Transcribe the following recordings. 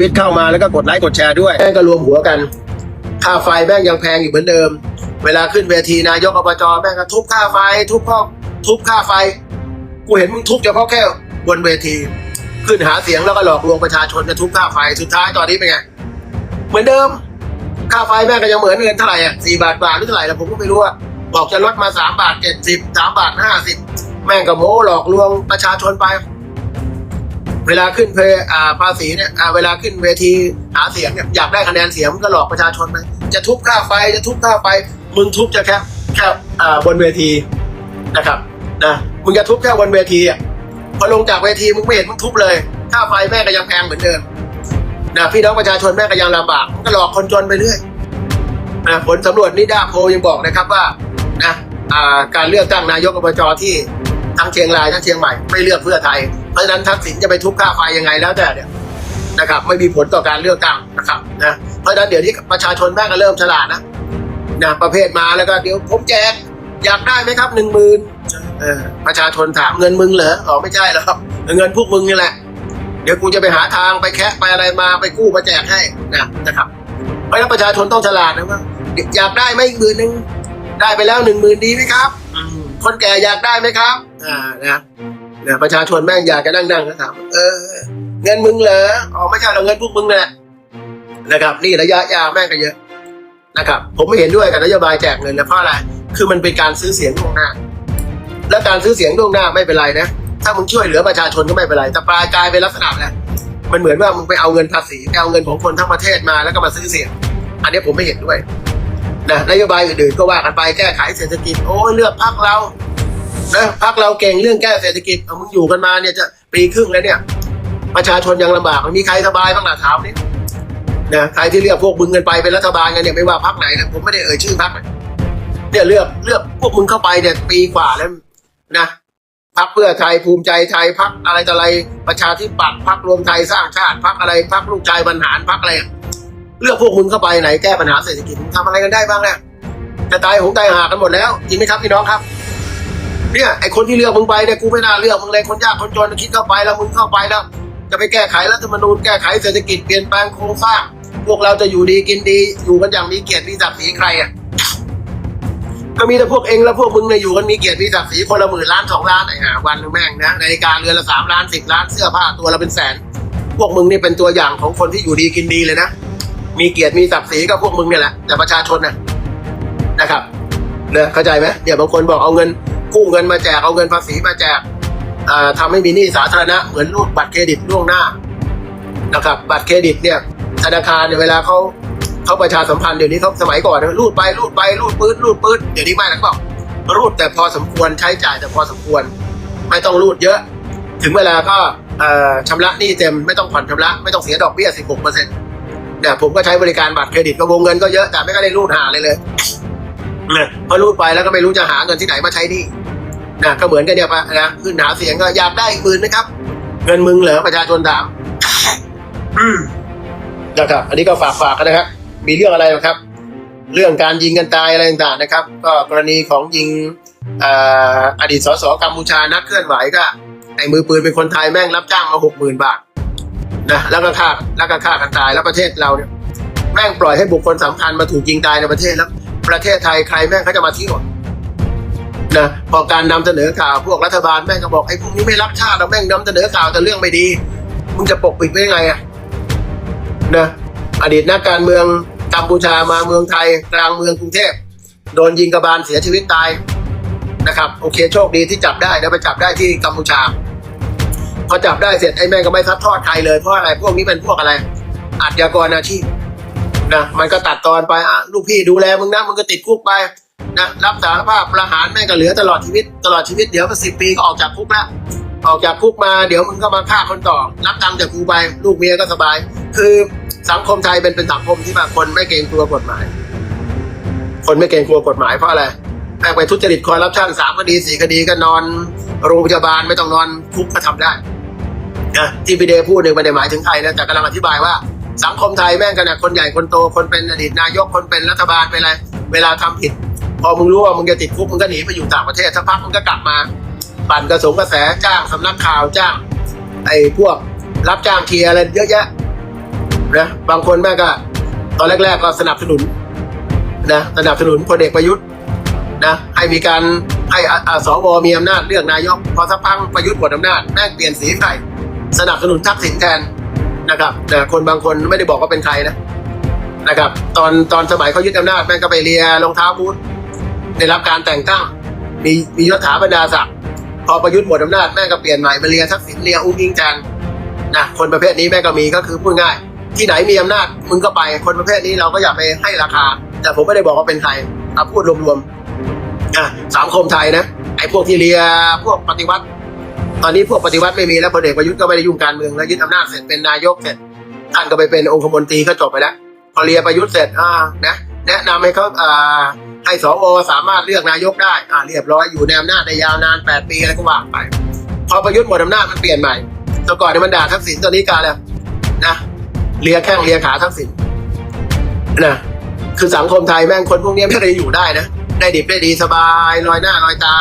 วิตเข้ามาแล้วก็กดไลค์กดแชร์ด้วยแม่งก็รวมหัวกัน ค่าไฟแม่งยังแพงอีกเหมือนเดิม เวลาขึ้นเวทีนายกอบจแม่งก็ทุบค่าไฟ ทุบข้อทุบค่าไฟ กูเห็นมึงทุบเฉพาะแค่บนเวที ขึ้นหาเสียงแล้วก็หลอกลวงประชาชนจะทุบค่าไฟสุดท้ายตอนนี้เป็นไงเหมือนเดิม ค่าไฟแม่งก็ยังเหมือนเงินเท่าไหร่อะสี่บาทบาทหรือเท่าไหร่แล้วผมก็ไม่รู้อะบอกจะลดมาสามบาทเจ็ดสิบสามบาทห้าสิบแม่งก็โม้หลอกลวงประชาชนไป เวลาขึ้นเพอ่าภาษีเนี่ยอ่าเวลาขึ้นเวทีหาเสียงเนี่ยอยากได้คะแนนเสียงก็หลอกประชาชนไปจะทุบค่าไฟจะทุบค่าไฟมึงทุบจะแค่แค่อ่าบนเวทีนะครับนะมึงจะทุบแค่บนเวทีอะพอลงจากเวทีมึงไม่เห็นมึงทุบเลยค่าไฟแม่ก็ยังแพงเหมือนเดิมนะพี่น้องประชาชนแม่ก็ยังลำบากมันก็หลอกคนจนไปเรื่อยนะผลสำรวจนิดาโพยังบอกนะครับว่านะาการเลือกตั้งนายกอบจที่ทั้งเชียงรายทั้งเชียงใหม่ไม่เลือกเพื่อไทย เพราะฉะนั้นทักษิณจะไปทุบค่าไฟยังไงแล้วแต่เนี่ยนะครับไม่มีผลต่อการเลือกตั้งนะครับนะเพราะฉะนั้นเดี๋ยวนี้ประชาชนแม่งก็เริ่มฉลาดนะนะประเภทมาแล้วก็เดี๋ยวผมแจกอยากได้ไหมครับหนึ่งหมื่นประชาชนถามเงินมึงเหรออ๋อไม่ใช่หรอกเงินพวกมึงนี่แหละ เดี๋ยวกูจะไปหาทางไปแคะไปอะไรมาไปกู้มาแจกให้นะนะครับ เพราะฉะนั้นประชาชนต้องฉลาดนะว่าอยากได้ไหมอีกหมื่นหนึ่งได้ไปแล้วหนึ่งหมื่นดีไหมครับ คนแก่อยากได้ไหมครับ อ่านะ นี่ยประชาชนแม่งอยากจะนั่งนั่งๆก็ถามเออ เงินมึงเหรออ๋อไม่ใช่เราเงินพวกมึงแหละนะครับ นี่ระยะยาวแม่งก็เยอะนะครับ ผมไม่เห็นด้วยกับนโยบายแจกเงินนะเพราะอะไรคือมันเป็นการซื้อเสียงล่วงหน้า และการซื้อเสียงล่วงหน้าไม่เป็นไรนะถ้ามึงช่วยเหลือประชาชนก็ไม่เป็นไรแต่ปลายกลายเป็นลักษณะอะมันเหมือนว่ามึงไปเอาเงินภาษีไปเอาเงินของคนทั้งประเทศมาแล้วก็มาซื้อเสียง อันนี้ผมไม่เห็นด้วยนะนโยบายอื่นๆก็ว่ากันไปแก้ไขเศรษฐกิจโอ้ยเลือกพักเรา นะพักเราเก่งเรื่องแก้เศรษฐกิจเอามึงอยู่กันมาเนี่ยจะปีครึ่งแล้วเนี่ย ประชาชนยังลำบากมันมีใครสบายบ้างล่ะถามนี่นะใครที่เลือกพวกมึงกันไปเป็นรัฐบาลกันเนี่ยไม่ว่าพักไหนนะผมไม่ได้เอ่ยชื่อพักเนี่ยเลือกเลือกพวกมึงเข้าไปเนี่ยปีกว่าแล้วนะพักเพื่อไทยภูมิใจไทยพักอะไรต่ออะไรประชาธิปัตย์พักรวมไทยสร้างชาติพักอะไรพักลูกชายบรรหารพักอะไรเลือกพวกมึงเข้าไปไหนแก้ปัญหาเศรษฐกิจมึงทำอะไรกันได้บ้างเนี่ยจะตายหงตายหากันหมดแล้วจริงไหมครับพี่น้องครับ เนี่ยไอคนที่เลือกมึงไปเนี่ยกูไม่น่าเลือกมึงเลยคนยากคนจนคิดเข้าไปแล้วมึงเข้าไปแล้วจะไปแก้ไขรัฐธรรมนูญแก้ไขเศรษฐกิจเปลี่ยนแปลงโครงสร้าง พวกเราจะอยู่ดีกินดี อยู่กันอย่างมีเกียรติมีศักดิ์ศรีใครอะก็มีแต่พวกเองแล้วพวกมึงเนี่ยอยู่กันมีเกียรติมีศักดิ์ศรีคนละหมื่นล้านสองล้านไอ้ห่าวันแม่งนะนาฬิกาเรือนละสามล้านสิบล้านเสื้อผ้าตัวละเป็นแสน พวกมึงนี่เป็นตัวอย่างของคนที่อยู่ดีกินดีเลยนะมีเกียรติมีศักดิ์ศรีก็พวกมึงเนี่ยแหละแต่ประชาชนน่ะนะครับเนี่ยเข้าใจไหมเดี๋ยวบางคนบอกเอาเงิน กู้เงินมาแจกเอาเงินภาษีมาแจกอ่าทำให้มีหนี้สาธารณะเหมือนรูดบัตรเครดิตล่วงหน้านะครับ บัตรเครดิตเนี่ยธนาคารเนี่ยเวลาเขาเขาประชาสัมพันธ์เดี๋ยวนี้เขาสมัยก่อนรูดไปรูดไปรูดปื้ดรูดปื้ดเดี๋ยวนี้ไม่แล้วบอกรูดแต่พอสมควรใช้จ่ายแต่พอสมควร ไม่ต้องรูดเยอะ ถึงเวลาก็เอ่อชำระหนี้เต็มไม่ต้องผ่อนชำระไม่ต้องเสียดอกเบี้ย 16เปอร์เซ็นต์เนี่ยผมก็ใช้บริการบัตรเครดิตก็วงเงินก็เยอะแต่ไม่ก็ได้รูดหาเลยเลยเนี่ยพอรูดไปแล้วก็ไม่รู้จะหาเงินที่ไหนมาใช้หนี่ นะก็เหมือนกันเนี่ยปะนะขึ้นหาเสียงก็อยากได้อีกหมื่นนะครับ เงินมึงเหรอประชาชนถามอืมนะครับอันนี้ก็ฝากฝากกันนะครับ มีเรื่องอะไรไหมครับ เรื่องการยิงกันตายอะไรต่างๆนะครับ ก็กรณีของยิงอ่าอดีตสสกัมพูชานักเคลื่อนไหวก็ไอ้มือปืนเป็นคนไทยแม่งรับจ้างมาหกหมื่นบาทนะแล้วก็ฆ่าแล้วก็ฆ่ากันตายแล้วประเทศเราเนี่ยแม่งปล่อยให้บุคคลสำคัญมาถูกยิงตายในประเทศแล้ว ประเทศไทยใครแม่งเขาจะมาเที่ยว นะพอการนำเสนอข่าวพวกรัฐบาลแม่งก็บอกไอ้พวกนี้ไม่รักชาติเราแม่งนำเสนอข่าวแต่เรื่องไม่ดีมึงจะปกปิดไว้ยังไงอะนะอดีตนักการเมืองกัมพูชามาเมืองไทย กลางเมืองกรุงเทพโดนยิงกระบาลเสียชีวิตตายนะครับโอเคโชคดีที่จับได้นะไปจับได้ที่กัมพูชาพอจับได้เสร็จไอ้แม่งก็ไม่ซัดทอดใครเลยเพราะอะไรพวกนี้เป็นพวกอะไรอาชญากรอาชีพนะมันก็ตัดตอนไปอะลูกพี่ดูแลมึงนะมึงก็ติดคุกไป นะรับสารภาพประหารแม่งก็เหลือตลอดชีวิตตลอดชีวิตเดี๋ยวก็สิบปีก็ออกจากคุกล้วออกจากคุกมาเดี๋ยวมึงก็มาฆ่าคนต่อ รับตังค์จากกูไปลูกเมียก็สบาย คือสังคมไทยเป็นเป็นสังคมที่แบบคนไม่เกรงกลัวกฎหมาย คนไม่เกรงกลัวกฎหมายเพราะอะไรแม่งไปทุจริตคอร์รัปชันสามคดีสี่คดีก็นอน โรงพยาบาลไม่ต้องนอนคุกก็ทำได้นะที่พี่เดย์พูดหนึ่งไม่ได้หมายถึงใครนะแต่กำลังอธิบายว่าสังคมไทยแม่งกันนะคนใหญ่คนโตคนเป็นอดีตนายกคนเป็นรัฐบาลเป็นอะไร เวลาทำผิด พอมึงรู้ว่ามึงจะติดคุกมึงก็หนีไปอยู่ต่างประเทศสักพักมึงก็กลับมา ปั่นกระสงกระแสจ้างสำนักข่าวจ้าง ไอ้พวกรับจ้างเทียร์อะไรเยอะแยะนะบางคนแม่ก็ ตอนแรก ๆ ก็สนับสนุนนะสนับสนุนพลเอกประยุทธ์นะให้มีการให้อสวมีอำนาจเลือกนายกพอสักพักประยุทธ์หมดอำนาจแม่งเปลี่ยนสีใครสนับสนุนทักษิณแทนนะครับแต่คนบางคนไม่ได้บอกว่าเป็นใครนะนะครับ ตอนตอนสมัยเขายึดอำนาจแม่งก็ไปเลียรองเท้าบูท ได้รับการแต่งตั้ง มีมียศถาบรรดาศักดิ์พอประยุทธ์หมดอำนาจแม่ก็เปลี่ยนใหม่มาเลียทักษิณเลียอุ้งอิงแทนนะคนประเภทนี้แม่ก็มีก็คือพูดง่าย ที่ไหนมีอำนาจมึงก็ไปคนประเภทนี้เราก็อย่าไปให้ราคา แต่ผมไม่ได้บอกว่าเป็นใครเอาพูดรวมๆอะสังคมไทยนะไอ้พวกที่เลียพวกปฏิวัติ ตอนนี้พวกปฏิวัติไม่มีแล้วพลเอกประยุทธ์ก็ไม่ได้ยุ่งการเมืองแล้วยึดอำนาจเสร็จเป็นนายกเสร็จท่านก็ไปเป็นองคมนตรีก็จบไปแล้วพอเลียประยุทธ์เสร็จอ่านะแนะนำให้เขาอ่า ให้สวสามารถเลือกนายกได้ อ่าเรียบร้อยอยู่ในอำนาจได้ยาวนานแปดปีอะไรก็ว่าไป พอประยุทธ์หมดอำนาจมันเปลี่ยนใหม่แต่ก่อนเนี่ยมันด่าทักษิณตอนนี้กลาแล้วนะเลียแข้งเลียขาทักษิณนะคือสังคมไทยแม่งคนพวกนี้ไม่ได้อยู่ได้นะ ได้ดิบได้ดีสบายลอยหน้าลอยตา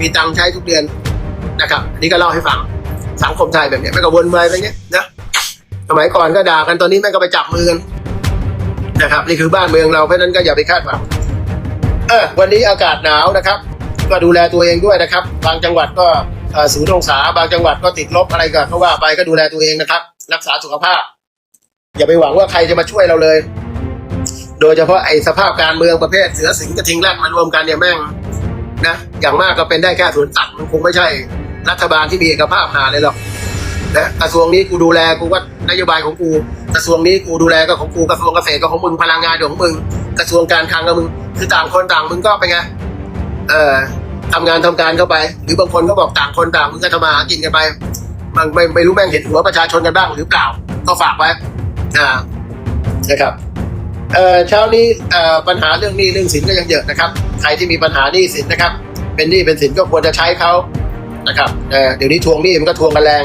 มีตังค์ใช้ทุกเดือนนะครับอันนี้ก็เล่าให้ฟังสังคมไทยแบบนี้ไม่ก็วนไปแบบเนี้ยนะสมัยก่อนก็ด่ากันตอนนี้แม่งก็ไปจับมือกันนะครับ นี่คือบ้านเมืองเราเพราะนั้นก็อย่าไปคาดหวัง ออวันนี้อากาศหนาวนะครับ ก็ดูแลตัวเองด้วยนะครับ บางจังหวัดก็ศูนย์องศาบางจังหวัดก็ติดลบอะไรก็เขาว่าไปก็ดูแลตัวเองนะครับ รักษาสุขภาพ อย่าไปหวังว่าใครจะมาช่วยเราเลย โดยเฉพาะไอ้สภาพการเมืองประเภทเสือสิงห์กระทิงแรดมารวมกันเนี่ยแม่งนะอย่างมากก็เป็นได้แค่สวนสัตว์มันคงไม่ใช่ รัฐบาลที่มีเอกภาพหาเลยหรอกนะกระทรวงนี้กูดูแลกูว่านโยบายของกู กระทรวงนี้กูดูแลก็ของกูกระทรวงเกษตรก็ของมึงพลังงานของมึง กระทรวงการคลังก็มึง คือต่างคนต่างมึงก็เป็นไงเอ่อทำงานทำการเข้าไป หรือบางคนก็บอกต่างคนต่างมึงก็ทำมาหากินกันไปมันไม่ไม่รู้แม่งเห็นหัวประชาชนกันบ้างหรือเปล่า ก็ฝากไว้อ่านะครับเอ่อเช้านี้เอ่อปัญหาเรื่องหนี้เรื่องสินก็ยังเยอะนะครับ ใครที่มีปัญหาหนี้สินนะครับ เป็นหนี้เป็นสินก็ควรจะใช้เขานะครับเอ่อเดี๋ยวนี้ทวงหนี้มันก็ทวงกันแรง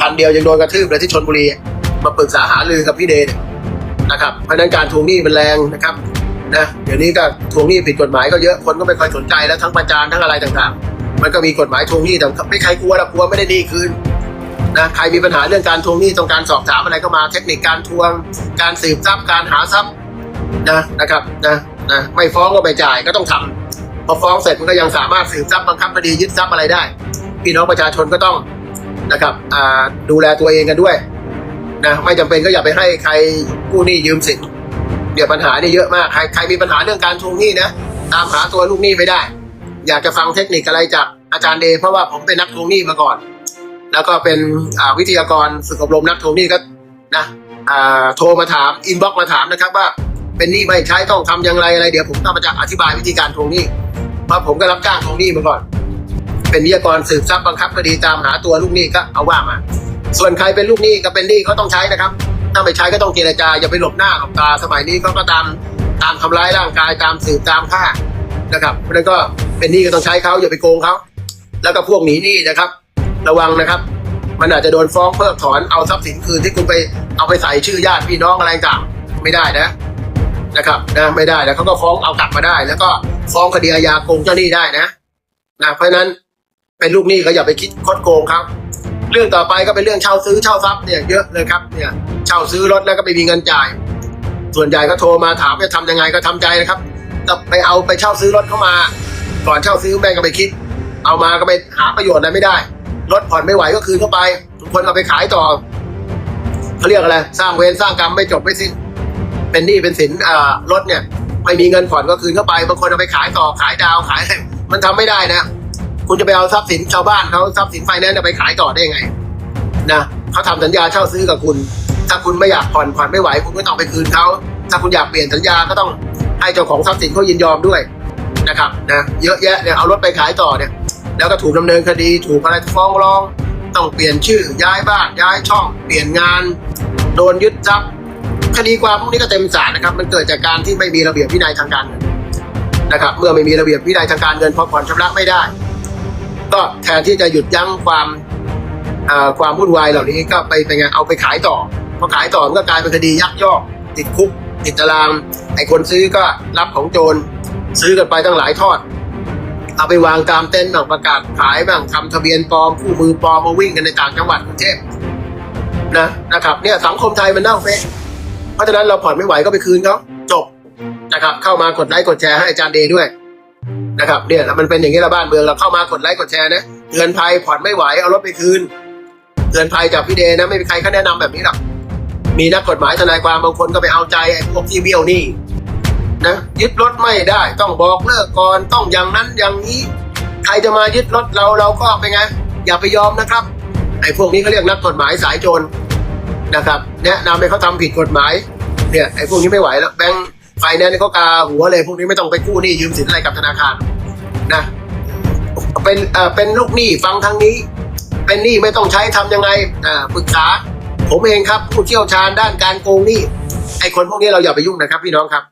พันเดียวยังโดนกระทืบเลยที่ชนบุรีมาปรึกษาหารือกับพี่เดชนะครับเพราะฉะนั้นการทวงหนี้มันแรงนะครับ นะเดี๋ยวนี้ก็ทวงหนี้ผิดกฎหมายก็เยอะคนก็ไม่ค่อยสนใจแล้วทั้งประจานทั้งอะไรต่างๆ มันก็มีกฎหมายทวงหนี้แต่ไม่ใครกลัวหรอกกลัวไม่ได้หนี้คืนนะใครมีปัญหาเรื่องการทวงหนี้ต้องการสอบถามอะไรก็มาเทคนิคการทวง การสืบทรัพย์การหาทรัพย์นะนะครับนะนะไม่ฟ้องก็ไปจ่ายก็ต้องทำพอฟ้องเสร็จมันก็ยังสามารถสืบทรัพย์บังคับคดียึดทรัพย์อะไรได้ พี่น้องประชาชนก็ต้องนะครับดูแลตัวเองกันด้วยนะไม่จำเป็นก็อย่าไปให้ใครกู้หนี้ยืมสิน เดี๋ยวปัญหาเนี่ยเยอะมากใครใครมีปัญหาเรื่องการทวงหนี้นะตามหาตัวลูกหนี้ไม่ได้ อยากจะฟังเทคนิคอะไรจากอาจารย์เดย์เพราะว่าผมเป็นนักทวงหนี้มาก่อน แล้วก็เป็นวิทยากรฝึกอบรมนักทวงหนี้ก็นะโทรมาถามอินบ็อกมาถามนะครับว่าเป็นหนี้ไม่ใช้ต้องทำอย่างไรอะไรเดี๋ยวผมต้องมาจะอธิบายวิธีการทวงหนี้เพราะผมก็รับจ้างทวงหนี้มาก่อน เป็นวิทยากรสืบทรัพย์บังคับคดีตามหาตัวลูกหนี้ก็เอาว่ามา ส่วนใครเป็นลูกหนี้ก็เป็นหนี้เขาต้องใช้นะครับ ถ้าไม่ใช้ก็ต้องเจรจาอย่าไปหลบหน้าหลบตาสมัยนี้เขาก็ตามตามทำร้ายร่างกายตามสืบตามฆ่านะครับเพราะนั้นก็เป็นหนี้ก็ต้องใช้เขาอย่าไปโกงเขาแล้วก็พวกหนีหนี้นะครับ ระวังนะครับ มันอาจจะโดนฟ้องเพิกถอนเอาทรัพย์สินคืนที่คุณไปเอาไปใส่ชื่อญาติพี่น้องอะไรต่างไม่ได้นะนะครับนะไม่ได้แล้วเขาก็ฟ้องเอากลับมาได้ แล้วก็ฟ้องคดีอาญาโกงเจ้าหนี้ได้นะนะเพราะนั้นเป็นลูกหนี้ก็อย่าไปคิดคดโกงครับ เรื่องต่อไปก็เป็นเรื่องเช่าซื้อเช่าทรัพย์เนี่ยเยอะเลยครับเนี่ยเช่าซื้อรถแล้วก็ไม่มีเงินจ่าย ส่วนใหญ่ก็โทรมาถามจะทำยังไงก็ทำใจนะครับแต่ไปเอาไปเช่าซื้อรถเข้ามา ก่อนเช่าซื้อแม่งก็ไปคิด เอามาก็ไปหาประโยชน์อะไรไม่ได้ รถผ่อนไม่ไหวก็คืนเข้าไปทุกคนเอาไปขายต่อเขาเรียกอะไรสร้างเวรสร้างกรรมไม่จบไม่สิ้น เป็นหนี้เป็นสินอ่ารถเนี่ยไม่มีเงินผ่อนก็คืนเข้าไปบางคนเอาไปขายต่อขายดาวขายอะไรมันทำไม่ได้นะ คุณจะไปเอาทรัพย์สินชาวบ้านเขาทรัพย์สินไฟแนนซ์ไปขายต่อได้ยังไงนะเขาทำสัญญาเช่าซื้อกับคุณ ถ้าคุณไม่อยากผ่อนผ่อนไม่ไหว คุณก็ต้องไปคืนเขาถ้าคุณอยากเปลี่ยนสัญญาก็ต้องให้เจ้าของทรัพย์สินเขายินยอมด้วยนะครับนะเยอะแยะเนี่ยเอารถไปขายต่อเนี่ย แล้วก็ถูกดำเนินคดีถูกอะไรฟ้องร้อง ต้องเปลี่ยนชื่อย้ายบ้านย้ายช่อง เปลี่ยนงาน โดนยึดทรัพย์คดีความพวกนี้ก็เต็มศาลนะครับ มันเกิดจากการที่ไม่มีระเบียบวินัยทางการเงินนะครับ เมื่อไม่มีระเบียบวินัยทางการเงินพอผ่อนชำระไม่ได้ ก็แทนที่จะหยุดยั้งความความวุ่นวายเหล่านี้ก็ไปเป็นไงเอาไปขายต่อพอขายต่อมันก็กลายเป็นคดียักยอก ติดคุก ติดตารางไอ้คนซื้อก็รับของโจรซื้อกันไปตั้งหลายทอด เอาไปวางตามเต็นท์บ้างประกาศขายบ้างทำทะเบียนปลอมคู่มือปลอมมาวิ่งกันในต่างจังหวัดกรุงเทพนะนะครับเนี่ยสังคมไทยมันเน่าเฟะเพราะฉะนั้นเราผ่อนไม่ไหวก็ไปคืนเขาจบนะครับเข้ามากดไลค์กดแชร์ให้อาจารย์เดย์ด้วย นะครับเนี่ยแล้วมันเป็นอย่างนี้ละบ้านเมืองเราเข้ามากดไลค์กดแชร์นะเตือนภัยผ่อนไม่ไหวเอารถไปคืนเตือนภัยจากพี่เดนะไม่มีใครเขาแนะนำแบบนี้หรอกมีนักกฎหมายทนายความบางคนก็ไปเอาใจไอ้พวกที่เบี้ยวนี่นะยึดรถไม่ได้ต้องบอกเลิกก่อนต้องอย่างนั้นอย่างนี้ ใครจะมายึดรถเราเราก็เป็นไง อย่าไปยอมนะครับไอ้พวกนี้เขาเรียกนักกฎหมายสายโจรนะครับแนะนำให้เขาทำผิดกฎหมายเนี่ยไอ้พวกนี้ไม่ไหวแล้วแบงค์ ไฟแนนซ์เขากาหัวเลยพวกนี้ไม่ต้องไปกู้หนี้ยืมสินอะไรกับธนาคารนะเป็นเอ่อเป็นลูกหนี้ฟังทางนี้ เป็นหนี้ไม่ต้องใช้ทำยังไงอ่าปรึกษา ผมเองครับผู้เชี่ยวชาญด้านการโกงหนี้ไอ้คนพวกนี้เราอย่าไปยุ่งนะครับพี่น้องครับ